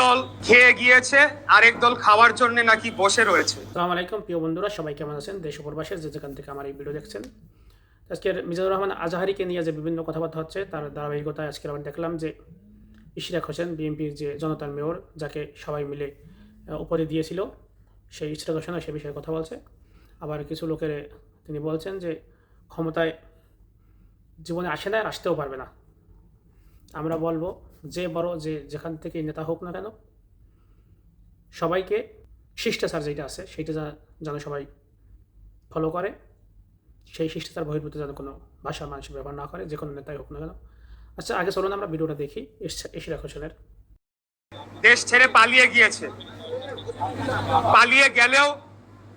দল খেয়ে গিয়েছে, আরেক দল খাওয়ার জন্য নাকি বসে রয়েছে। আসসালামু আলাইকুম, প্রিয় বন্ধুরা, সবাই কেমন আছেন? দেশ ও প্রবাসের যে যেখান থেকে আমার এই ভিডিও দেখছেন। আজকের মিজানুর রহমান আজাহারিকে নিয়ে যে বিভিন্ন কথাবার্তা হচ্ছে, তার ধারাবাহিকতায় আজকে আমরা দেখলাম যে ইশরাক হোসেন, বিএনপির যে জনতার মেয়র, যাকে সবাই মিলে উপরে দিয়েছিল, সেই ইশরাক হোসেনও সে বিষয়ে কথা বলছে। আবার কিছু লোকের, তিনি বলছেন যে ক্ষমতায় জীবনে আসে না আর আসতেও পারবে না। আমরা বলব যে বড়, যে যেখান থেকে নেতা হোক না কেন, সবাইকে শিষ্টাচার যেটা আছে, সেইটা যেন সবাই ফলো করে, সেই শিষ্টাচার বহির্ভূত যেন কোনো ভাষা মানুষ ব্যবহার না করে, যে কোনো নেতাই হোক না কেন। আচ্ছা আগে চলুন আমরা ভিডিওটা দেখি ইশরাক হোসেনের দেশ ছেড়ে পালিয়ে গিয়েছে। পালিয়ে গেলেও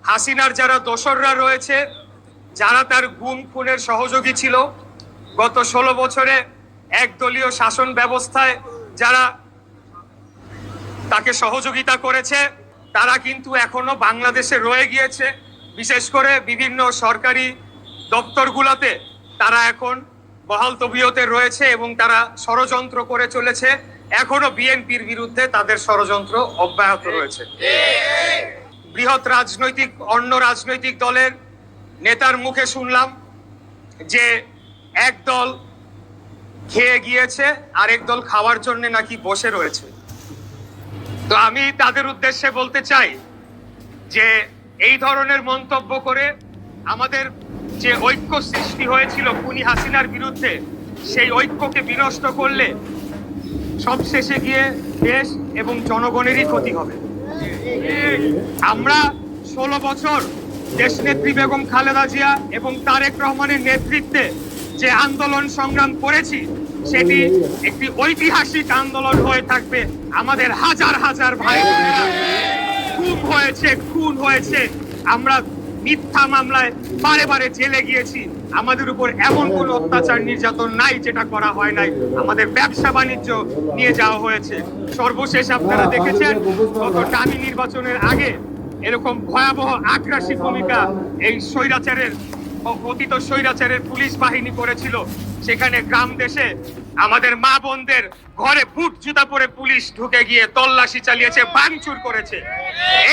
হাসিনার যারা দোসররা রয়েছে, যারা তার গুম, খুনের সহযোগী ছিল, গত ষোলো বছরে একদলীয় শাসন ব্যবস্থায় যারা তাকে সহযোগিতা করেছে, তারা কিন্তু এখনও বাংলাদেশে রয়ে গিয়েছে। বিশেষ করে বিভিন্ন সরকারি দপ্তরগুলোতে তারা এখন বহাল তবিয়তে রয়েছে এবং তারা ষড়যন্ত্র করে চলেছে। এখনও বিএনপির বিরুদ্ধে তাদের ষড়যন্ত্র অব্যাহত রয়েছে। বৃহৎ রাজনৈতিক, অন্য রাজনৈতিক দলের নেতার মুখে শুনলাম যে এক দল খেয়ে গিয়েছে, আরেক দল খাওয়ার জন্য নাকি বসে রয়েছে। তো আমি তাদের উদ্দেশ্যে বলতে চাই যে, এই ধরনের মন্তব্য করে আমাদের যে ঐক্য সৃষ্টি হয়েছিল খুনি হাসিনার বিরুদ্ধে, সেই ঐক্যকে বিনষ্ট করলে সবশেষে গিয়ে দেশ এবং জনগণেরই ক্ষতি হবে। আমরা ষোলো বছর দেশ নেত্রী বেগম খালেদা জিয়া এবং তারেক রহমানের নেতৃত্বে যে আন্দোলন সংগ্রাম করেছি, সেটি একটি ঐতিহাসিক আন্দোলন হয়ে থাকবে। আমাদের হাজার হাজার ভাই খুন হয়েছে খুন হয়েছে। আমরা মিথ্যা মামলায় বারে বারে জেলে গিয়েছি। আমাদের উপর এমন কোনো অত্যাচার নির্যাতন নাই যেটা করা হয় নাই। আমাদের ব্যবসা বাণিজ্য নিয়ে যাওয়া হয়েছে। সর্বশেষ আপনারা দেখেছেন, গত ডামি নির্বাচনের আগে এরকম ভয়াবহ আগ্রাসী ভূমিকা এই স্বৈরাচারের অতীত স্বৈরাচারের পুলিশ বাহিনী করেছিল সেখানে গ্রাম দেশে আমাদের মা বোনদের ঘরে বুট জুতা পরে পুলিশ ঢুকে গিয়ে তল্লাশি চালিয়েছে, ভাঙচুর করেছে।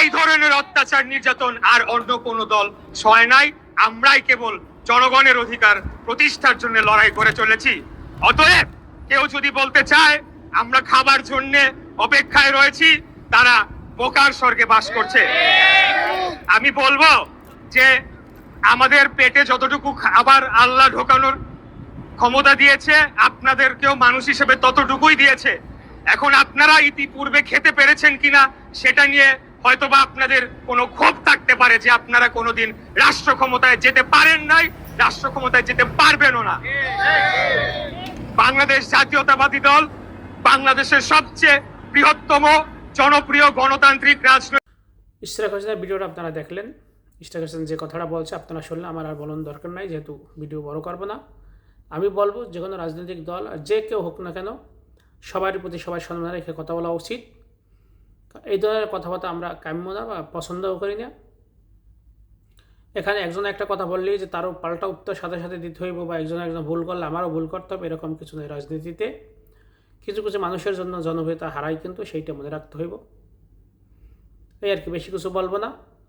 এই ধরনের অত্যাচার নির্যাতন আর অন্য কোনো দল সয় নাই। আমরাই কেবল জনগণের অধিকার প্রতিষ্ঠার জন্য লড়াই করে চলেছি। অতএব কেউ যদি বলতে চায়, আমরা খাবার জন্য অপেক্ষায় রয়েছি, তারা বোকার স্বর্গে বাস করছে। আমি বলব যে আমাদের পেটে যতটুকু খাবার আল্লাহ ঢোকানোর ক্ষমতা দিয়েছে, আপনাদেরকেও মানুষ হিসেবে ততটুকুই দিয়েছে। এখন আপনারা ইতিপূর্বে খেতে পেরেছেন কিনা, সেটা নিয়ে হয়তোবা আপনাদের কোনো ক্ষোভ থাকতে পারে যে আপনারা কোনোদিন রাষ্ট্র ক্ষমতায় যেতে পারেন নাই, রাষ্ট্র ক্ষমতায় যেতে পারবেনও না। বাংলাদেশ জাতীয়তাবাদী দল বাংলাদেশের সবচেয়ে বৃহত্তম জনপ্রিয় গণতান্ত্রিক রাজনৈতিক ইশরাক হোসেনের ভিডিওটা আপনারা দেখলেন। হোসেন যে কথাটা বলছে, আপনারা শুনলে আমার আর বলার দরকার নাই, যেহেতু ভিডিও বড় করব না। আমি বলব যে কোনো রাজনৈতিক দল আর যে কেউ হোক না কেন, সবার প্রতি সবাই সম্মান রেখে কথা বলা উচিত। এই ধরনের কথাবার্তা আমরা কাম্য না বা পছন্দও করি না। এখানে একজন একটা কথা বললেই যে তারও পাল্টা উত্তর সাথে সাথে দিতে হইব বা একজন একজন ভুল করলে আমারও ভুল করতে হবে, এরকম কিছু নেই রাজনীতিতে। কিছু কিছু মানুষের জন্য জনপ্রিয়তা হারাই কিন্তু সেইটা মনে রাখতে হইব। এই আর কি, বেশি কিছু বলব না।